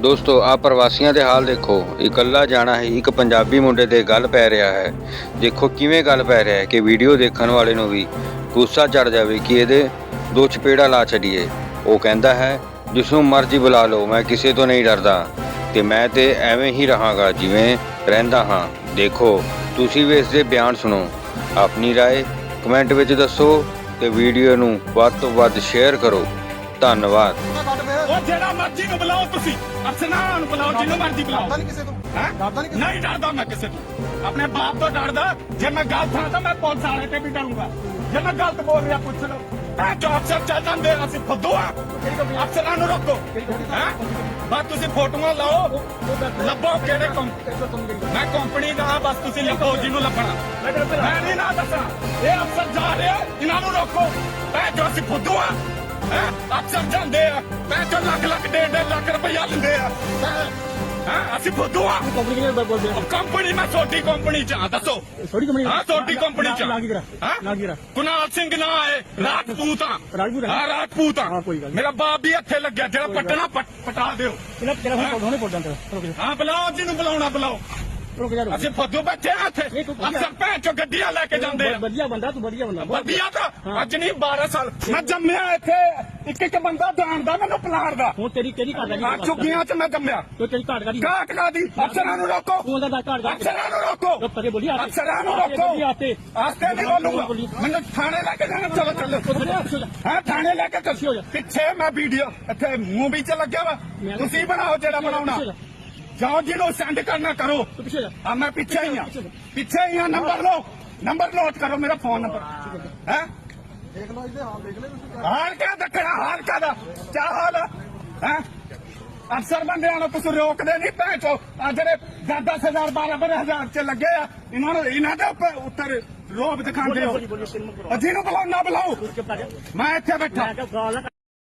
ਦੋਸਤੋ ਆ ਪ੍ਰਵਾਸੀਆਂ ਦੇ ਹਾਲ ਦੇਖੋ ਇਕੱਲਾ ਜਾਣਾ ਹੈ ਇੱਕ ਪੰਜਾਬੀ ਮੁੰਡੇ ਦੇ ਗੱਲ ਪੈ ਰਿਹਾ ਹੈ ਦੇਖੋ ਕਿਵੇਂ ਗੱਲ ਪੈ ਰਿਹਾ ਹੈ ਕਿ ਵੀਡੀਓ ਦੇਖਣ ਵਾਲੇ ਨੂੰ ਵੀ ਗੁੱਸਾ ਚੜ ਜਾਵੇ ਕਿ ਇਹਦੇ ਦੋ ਚਪੇੜਾ ਲਾ ਛੱਡੀਏ ਉਹ ਕਹਿੰਦਾ ਹੈ ਜਿਸ ਨੂੰ ਮਰਜ਼ੀ ਬੁਲਾ ਲਓ ਮੈਂ ਕਿਸੇ ਤੋਂ ਨਹੀਂ ਡਰਦਾ ਤੇ ਮੈਂ ਤੇ ਐਵੇਂ ਹੀ ਰਹਾਂਗਾ ਜਿਵੇਂ ਰਹਿੰਦਾ ਹਾਂ ਦੇਖੋ ਤੁਸੀਂ ਵੀ ਇਸ ਦੇ ਬਿਆਨ ਸੁਣੋ ਆਪਣੀ رائے ਕਮੈਂਟ ਵਿੱਚ ਦੱਸੋ ਤੇ ਵੀਡੀਓ ਨੂੰ ਵੱਧ ਤੋਂ ਵੱਧ ਸ਼ੇਅਰ ਕਰੋ ਧੰਨਵਾਦ ਜਿਹੜਾ ਮਰਜ਼ੀ ਨੂੰ ਬੁਲਾਓ ਤੁਸੀਂ। ਅਫਸਰਾਂ ਨੂੰ ਬੁਲਾਓ ਜਿਹਨੂੰ ਮਰਜ਼ੀ ਬੁਲਾਓ। ਡਰਦਾ ਨਹੀਂ ਕਿਸੇ ਤੋਂ। ਹੈਂ? ਡਰਦਾ ਨਹੀਂ ਕਿਸੇ ਨਹੀਂ ਡਰਦਾ ਮੈਂ ਕਿਸੇ ਤੋਂ। ਆਪਣੇ ਬਾਪ ਤੋਂ ਡਰਦਾ। ਜੇ ਮੈਂ ਗਲਤ ਹਾਂ ਤਾਂ ਮੈਂ ਪੁਲਿਸ ਵਾਲੇ ਤੇ ਵੀ ਡਰੂੰਗਾ। ਜੇ ਮੈਂ ਗਲਤ ਬੋਲ ਰਿਹਾ ਪੁੱਛ ਲਓ। ਮੈਂ ਜੋ ਅਫਸਰ ਚੱਲ ਜਾਂਦੇ ਅਸੀਂ ਫੁੱਦੂ ਆ। ਅਫਸਰਾਂ ਨੂੰ ਰੋਕੋ। ਹੈਂ? ਬਸ ਤੁਸੀਂ ਫੋਟੋਆਂ ਲਾਓ। ਲੱਭੋ ਕਿਹੜੇ ਕੰਪਨੀ ਮੈਂ ਕੰਪਨੀ ਦਾ ਹਾਂ, ਬਸ ਤੁਸੀਂ ਲੱਭੋ ਜਿਹਨੂੰ ਲੱਭਣਾ। ਮੈਂ ਨਹੀਂ ਨਾ ਦੱਸਾਂ ਇਹ ਅਫਸਰ ਜਾ ਰਿਹਾ ਇਹਨਾਂ ਨੂੰ ਰੋਕੋ। ਮੈਂ ਜੋ ਅਸੀਂ ਫੁੱਦੂ ਆ ਹੈਂ? ਅਫਸਰ ਜਾਂਦੇ ਆ। ਜੋ ਲੱਖ ਲੱਖ ਡੇਢ ਡੇਢ ਲੱਖ ਰੁਪਇਆ ਲੈਂਦੇ ਆ। ਹਾਂ? ਅਸੀਂ ਫੁੱਦੂ ਆ। ਕੰਪਨੀ ਕਿਹਨੇ ਬੋਲਦੇ ਉਹ ਕੰਪਨੀ ਮੈਂ ਛੋਟੀ ਕੰਪਨੀ ਚ ਆ ਦੱਸੋ। ਥੋੜੀ ਕੰਪਨੀ ਹਾਂ ਛੋਟੀ ਕੰਪਨੀ ਚ ਕੀ ਕਰਾ। ਹਾਂ? ਕੀ ਕਰਾ। ਕੁਨਾਲ ਸਿੰਘ ਨਾ ਹੈ ਰਾਜਪੂਤ ਆ। ਰਾਜਪੂਤ ਆ? ਹਾਂ ਰਾਜਪੂਤ ਆ। ਹਾਂ, ਕੋਈ ਗੱਲ ਨੀ। ਮੇਰਾ ਬਾਪ ਵੀ ਇੱਥੇ ਲੱਗਿਆ ਜਿਹੜਾ ਪਟਣਾ ਪਟ- ਪਟਾ ਦਿਓ। ਇਹਨਾਂ ਤੇਰਾ ਹੁਣ ਹੁਣੇ ਰੁਕ ਜਾ ਹਾਂ ਬੁਲਾਓ ਜਿਹਨੂੰ ਬੁਲਾਉਣਾ ਬੁਲਾਓ। ਰੁਕ ਜਾ ਰੁਕ ਅਸੀਂ ਫੱਦੂ ਬੈਠੇ ਆ ਇੱਥੇ। ਨਹੀਂ, ਤੂੰ ਵਧੀਆ। ਅਫਸਰ ਭੈਣ ਚੋ ਗੱਡੀਆਂ ਲੈ ਕੇ ਜਾਂਦੇ ਆ। ਵਧੀਆ ਬੰਦਾ ਤੂੰ ਵਧੀਆ ਬੰਦਾ ਬਹੁਤ ਵਧੀਆ ਤਾਂ ਅੱਜ ਨਹੀਂ 12 ਸਾਲ। ਮੈਂ ਜੰਮਿਆ ਇੱਥੇ। ਇੱਕ ਇੱਕ ਬੰਦਾ ਜਾਣਦਾ ਮੈਨੂੰ ਪਲਾੜ ਦਾ। ਹੁਣ ਤੇਰੀ ਤੇਰੀ ਘਾਟ ਆ ਲੱਗੀ ਚੁੱਕੀਆਂ ਚ ਮੈਂ ਜੰਮਿਆ। ਤੂੰ ਤੇਰੀ ਘਾਟ ਕਰੀ ਕਾਟ ਕਾਦੀ ਅਫਸਰਾਂ ਨੂੰ ਰੋਕੋ। ਤੂੰ ਉਹਦਾ ਘਾਟ ਕਰ ਅਫਸਰਾਂ ਨੂੰ ਰੋਕੋ। ਉਹ ਪਰੇ ਬੋਲੀ ਅਫਸਰਾਂ ਨੂੰ ਰੋਕੋ। ਆਤੇ ਆਸਤੇ ਨਹੀਂ ਬੋਲੂਗਾ। ਮੈਨੂੰ ਥਾਣੇ ਲੈ ਕੇ ਜਾਣਾ। ਚਲੋ ਚੱਲੋ। ਹਾਂ ਥਾਣੇ ਲੈ ਕੇ ਪਿੱਛੇ ਹੋ ਜਾ। ਚੱਲੋ ਪਿੱਛੇ ਮੈਂ ਵੀਡੀਓ ਇੱਥੇ ਮੂਵੀ ਚ ਲੱਗਿਆ ਵਾ। ਤੁਸੀਂ ਬਣਾਓ ਜਿਹੜਾ ਬਣਾਉਣਾ। ਜਾਓ ਜਿਹਨੂੰ ਸੈਂਡ ਕਰਨਾ ਕਰੋ ਆ ਮੈਂ ਪਿੱਛੇ ਹੀ ਆ ਪਿੱਛੇ ਹੀ ਆ ਨੰਬਰ ਲਓ ਨੰਬਰ ਨੋਟ ਕਰੋ ਮੇਰਾ ਫੋਨ ਨੰਬਰ ਹੈ ਦੇਖ ਲਓ ਇਹਦੇ ਹਾਲ ਦੇਖ ਲੈ ਤੁਸੀਂ ਹਾਲ ਕਿਆ ਦੱਖਣਾ ਹਾਲ ਕਿਆ ਹਾਲ ਹੈ ਅਫਸਰ ਬੰਦਿਆਂ ਨੂੰ ਤੁਸੀਂ ਰੋਕਦੇ ਨਹੀਂ ਭੈਚੋ ਆ ਜਿਹੜੇ 10 12 ਹਜ਼ਾਰ ਚ ਲੱਗੇ ਆ ਇਹਨਾਂ ਨੂੰ ਇਹਨਾਂ ਦੇ ਉੱਪਰ ਉੱਤਰ ਰੋਬ ਦਿਖਾਉਂਦੇ ਹੋ ਬੋਲੀ ਬੋਲੀ ਤੈਨੂੰ ਅਜੀ ਨੂੰ ਬੁਲਾਓ ਮੈਂ ਇੱਥੇ ਬੈਠਾ